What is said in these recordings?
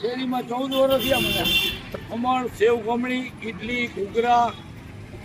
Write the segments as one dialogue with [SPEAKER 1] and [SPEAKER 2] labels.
[SPEAKER 1] શેરીમાં ચૌદ વર્ષ થયા મને. ખમણ સેવ ખમણી ઇડલી ઘૂઘરા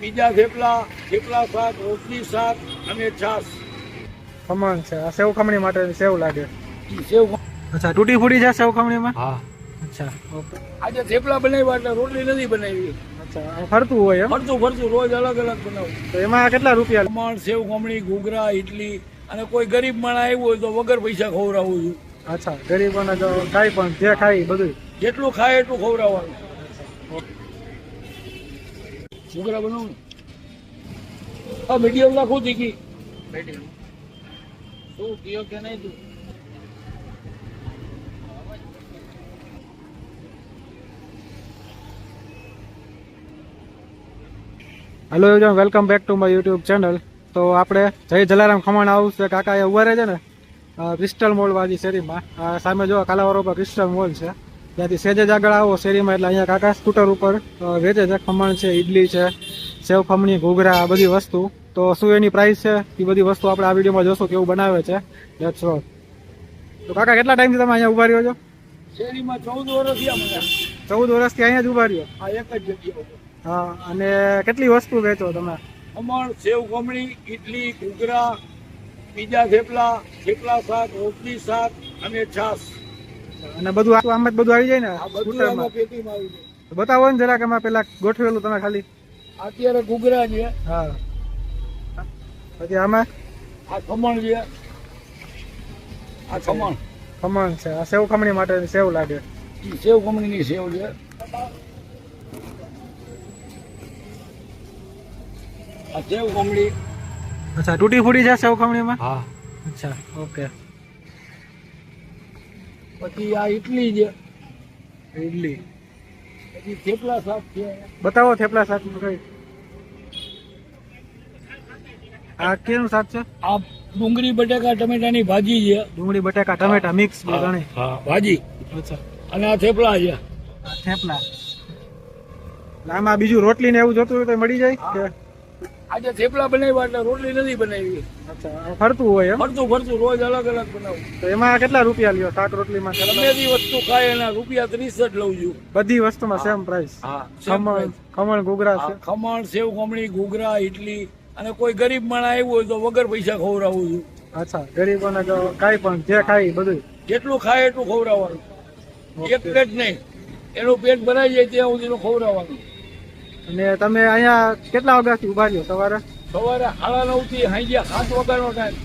[SPEAKER 1] બીજા થેપલા થેપલા શાક રોટલી શાક અને છાશ.
[SPEAKER 2] ખમણ છે. આ સેવ ખમણી માટે સેવ લાગે.
[SPEAKER 1] સેવ
[SPEAKER 2] અચ્છા તૂટી ફૂટી છે સેવ ખમણીમાં?
[SPEAKER 1] હા.
[SPEAKER 2] અચ્છા ઓકે.
[SPEAKER 1] આજે થેપલા બનાવ્યા એટલે રોટલી નથી બનાવી.
[SPEAKER 2] અચ્છા ફરતું હોય એમ?
[SPEAKER 1] ફરતું ફરતું રોજ અલગ અલગ બનાવું.
[SPEAKER 2] તો એમાં કેટલા રૂપિયા
[SPEAKER 1] ખમણ સેવ ખમણી ઘૂઘરા ઇડલી અને કોઈ ગરીબ માણસ આવ્યું હોય તો વગર પૈસા ખવડાવું છું.
[SPEAKER 2] અચ્છા ગરીબોને જો કાંઈ પણ જે ખાય બધું
[SPEAKER 1] જેટલું ખાય એટલું ખવડાવવાનું. ઘૂઘરા બનાવું હા મીડિયમ રાખું તીખી શું કયો કે નહીં તું?
[SPEAKER 2] Hello everyone welcome back to my YouTube channel તો આપણે જય જલારામ ખમણ છે. કાકા એ ઊભા રહે છે ને? ક્રિસ્ટલ મોલ વાળી શેરીમાં. સામે જો કાલાવારો પર ક્રિસ્ટલ મોલ છે. ત્યાંથી સેજે જ આગળ આવો શેરીમાં એટલે અહીંયા કાકા સ્કૂટર ઉપર વેચે છે. ખમણ છે ઇડલી છે સેવ ખમણી ઘૂઘરા આ બધી વસ્તુ. તો શું એની પ્રાઇસ છે? એ બધી વસ્તુ આપણે આ વિડીયોમાં જોશું કેવું બનાવે છે. લેટ્સ તો કાકા કેટલા ટાઈમથી તમે અહીંયા ઊભા રહ્યો છો?
[SPEAKER 1] શેરીમાં ચૌદ વર્ષ
[SPEAKER 2] ચૌદ વર્ષથી અહીંયા જ ઊભા રહ્યો?
[SPEAKER 1] આ એક જ જગ્યા
[SPEAKER 2] હા અને કેટલી વસ્તુ વેચો તમે?
[SPEAKER 1] ખમણ સેવ ખમણી ઇડલી ઘૂઘરા પીઝા થેપલા થેપલા શાક રોટલી શાક અને છાશ.
[SPEAKER 2] અને બધું આમ જ બધું આવી જાય ને?
[SPEAKER 1] બધું પેટીમાં આવી જાય.
[SPEAKER 2] બતાવો ને જરાક એમાં પેલા ગોઠવેલું તમે ખાલી.
[SPEAKER 1] અત્યારે ઘૂઘરા છે.
[SPEAKER 2] હા. પછી આમાં?
[SPEAKER 1] આ ખમણ છે. આ ખમણ.
[SPEAKER 2] ખમણ છે. આ સેવ ખમણી માટે સેવ લાગે.
[SPEAKER 1] સેવ સેવ ખમણીની સેવ છે. આ સેવ ખમણી
[SPEAKER 2] અચ્છા તૂટી ફૂટી જશે સેવ ખમણીમાં
[SPEAKER 1] હા.
[SPEAKER 2] અચ્છા ઓકે.
[SPEAKER 1] પછી આ ઇડલી છે.
[SPEAKER 2] ઇડલી
[SPEAKER 1] પછી થેપલા શાક છે.
[SPEAKER 2] બતાવો થેપલા શાક કઈ? આ કેનું શાક છે?
[SPEAKER 1] આ ડુંગળી બટાકા ટમેટાની ભાજી છે.
[SPEAKER 2] ડુંગળી બટાકા ટમેટા મિક્સ બધાને
[SPEAKER 1] હા ભાજી.
[SPEAKER 2] અચ્છા.
[SPEAKER 1] અને આ થેપલા છે.
[SPEAKER 2] આ થેપલા. આમાં બીજું રોટલી ને એવું જોતું હોય તો મળી જાય કે?
[SPEAKER 1] આજે થેપલા બનાવ્યા એટલે રોટલી નથી બનાવી.
[SPEAKER 2] ફરતું હોય એમ?
[SPEAKER 1] ફરતું ફરતું રોજ અલગ અલગ બનાવું.
[SPEAKER 2] તો એમાં કેટલા રૂપિયા લ્યો શાક રોટલીમાં
[SPEAKER 1] ગમે બધી વસ્તુ ખાય એના રૂપિયા ત્રીસ જ લઉં છું.
[SPEAKER 2] બધી વસ્તુમાં સેમ પ્રાઇસ ખમણ ખમણ ઘૂઘરા
[SPEAKER 1] ખમણ સેવ ખમણી ઘૂઘરા ઇડલી અને કોઈ ગરીબ માણસ આવ્યું હોય તો વગર પૈસા ખવડાવું છું.
[SPEAKER 2] અચ્છા ગરીબોને કાંઈ પણ જે ખાય બધું
[SPEAKER 1] જેટલું ખાય એટલું ખવડાવવાનું. એક પ્લેટ નહીં. એનું પેટ ભરાઈ જાય ત્યાં સુધીનું ખવડાવવાનું.
[SPEAKER 2] અને તમે અહીંયા કેટલા વાગ્યાથી ઊભા રહ્યો સવારે?
[SPEAKER 1] સવારે સાડા નવથી સાંજે સાત વાગ્યાનો ટાઈમ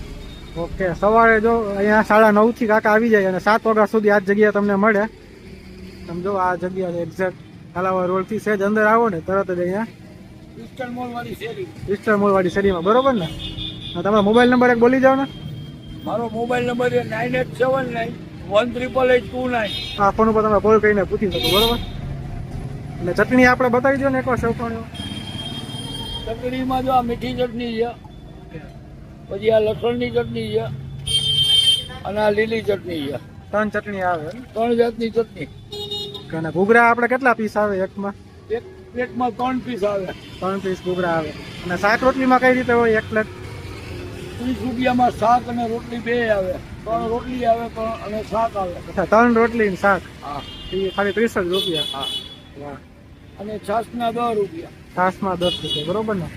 [SPEAKER 2] ઓકે સવારે જો અહીંયા સાડા નવથી કાકા આવી જાય અને સાત વાગ્યા સુધી આ જ જગ્યા તમને મળે. તમે જો આ જગ્યા એક્ઝેક્ટ કાલાવા રોડથી સેજ અંદર આવો ને તરત જ અહીંયા
[SPEAKER 1] ઈસ્ટર્ન મોલ વાળી શેરી.
[SPEAKER 2] ઈસ્ટર્ન મોલ વાળી શેરીમાં બરોબર ને? તમારો મોબાઈલ નંબર એક બોલી જાવ ને.
[SPEAKER 1] મારો મોબાઈલ નંબર છે nine eight seven nine one triple eight two nine
[SPEAKER 2] આ ફોન ઉપર તમે કોલ કરીને પૂછી શકો બરોબર? એટલે ચટણી આપણે બતાવી દો ને એકવાર સેવખણીઓ
[SPEAKER 1] ચટણીમાં જો આ મીઠી ચટણી છે પછી આ લસણની ચટણી છે અને આ લીલી ચટણી છે.
[SPEAKER 2] ત્રણ ચટણી આવે.
[SPEAKER 1] ત્રણ જાતની ચટણી.
[SPEAKER 2] અને ઘૂઘરા આપણે કેટલા પીસ આવે એકમાં?
[SPEAKER 1] એક પ્લેટમાં ત્રણ પીસ આવે.
[SPEAKER 2] ત્રણ પીસ ઘૂઘરા આવે. અને શાક રોટલીમાં કઈ રીતે હોય એક પ્લેટ?
[SPEAKER 1] ત્રીસ રૂપિયામાં શાક અને રોટલી બે આવે. ત્રણ રોટલી આવે ત્રણ અને શાક આવે.
[SPEAKER 2] ત્રણ રોટલી ને શાક?
[SPEAKER 1] હા.
[SPEAKER 2] એ ખાલી ત્રીસ જ રૂપિયા.
[SPEAKER 1] હા. અને છાશના દસ રૂપિયા.
[SPEAKER 2] છાસમાં દસ રૂપિયા બરોબર ને?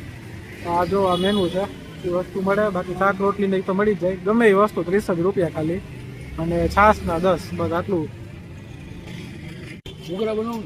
[SPEAKER 2] તો આ જો આ મેનુ છે એ વસ્તુ મળે બાકી શાક રોટલી નહીં તો મળી જાય. ગમે એ વસ્તુ ત્રીસ જ રૂપિયા ખાલી. અને છાસના દસ બસ આટલું.
[SPEAKER 1] ઘૂઘરા બનાવું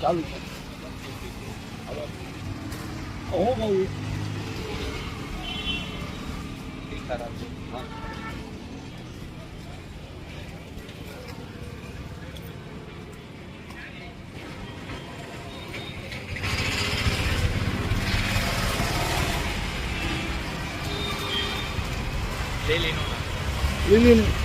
[SPEAKER 1] ચાલુ છે હવે હું કહું હા. લીલીનું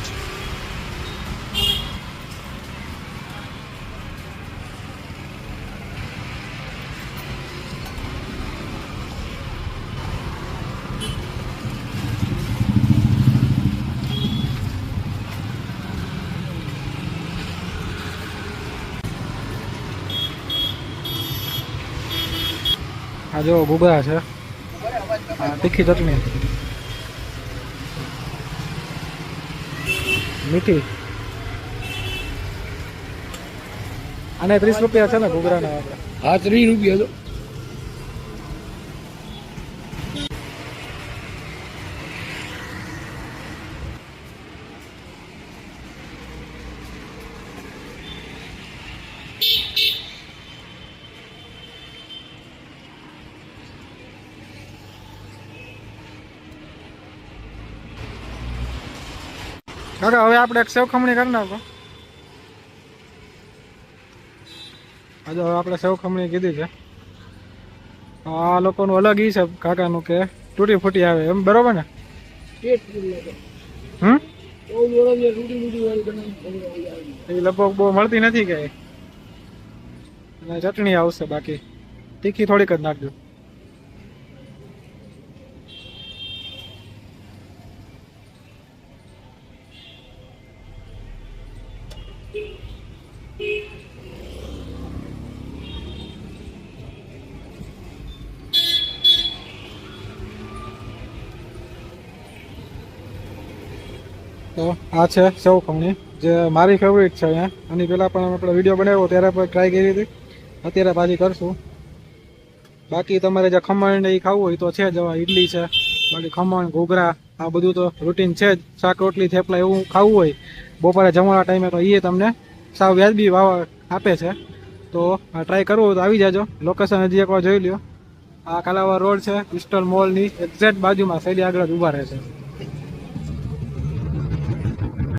[SPEAKER 2] આ જો ગુબરા છે. તીખી ચટણી. મીઠી. અને ત્રીસ રૂપિયા છે ને ઘૂઘરાના
[SPEAKER 1] હા, ત્રીસ રૂપિયા તો
[SPEAKER 2] કાકા હવે આપણે એક સેવ ખમણી કરી નાખો. આજે હવે આપણે સેવ ખમણી કીધી છે. આ લોકોનું અલગ ઈ છે કાકાનું કે તૂટી ફૂટી આવે એમ બરોબર ને? હમ? એ લગભગ બહુ મળતી નથી કે અને ચટણી આવશે બાકી. તીખી થોડીક જ નાખજો. તો આ છે સેવ ખમણી. જે મારી ફેવરિટ છે અહીંયા. આની પહેલાં પણ આપણે વીડિયો બનાવ્યો ત્યારે પણ ટ્રાય કરી હતી. અત્યારે પાછી કરશું. બાકી તમારે જે ખમણ ને એ ખાવું હોય તો છે જ. ઈડલી છે, બાકી ખમણ, ઘૂઘરા, આ બધું તો રૂટીન છે જ. શાક, રોટલી, થેપલા એવું ખાવું હોય. બપોરે જમવાના ટાઈમે તો એ તમને સાવ વ્યાજબી ભાવ આપે છે. તો ટ્રાય કરવું હોય તો આવી જાજો. લોકેશન હજી એકવાર જોઈ લ્યો. આ કાલાવા રોડ છે ક્રિસ્ટલ મોલની એક્ઝેક્ટ બાજુમાં શૈલી આગળ જ ઊભા રહે છે.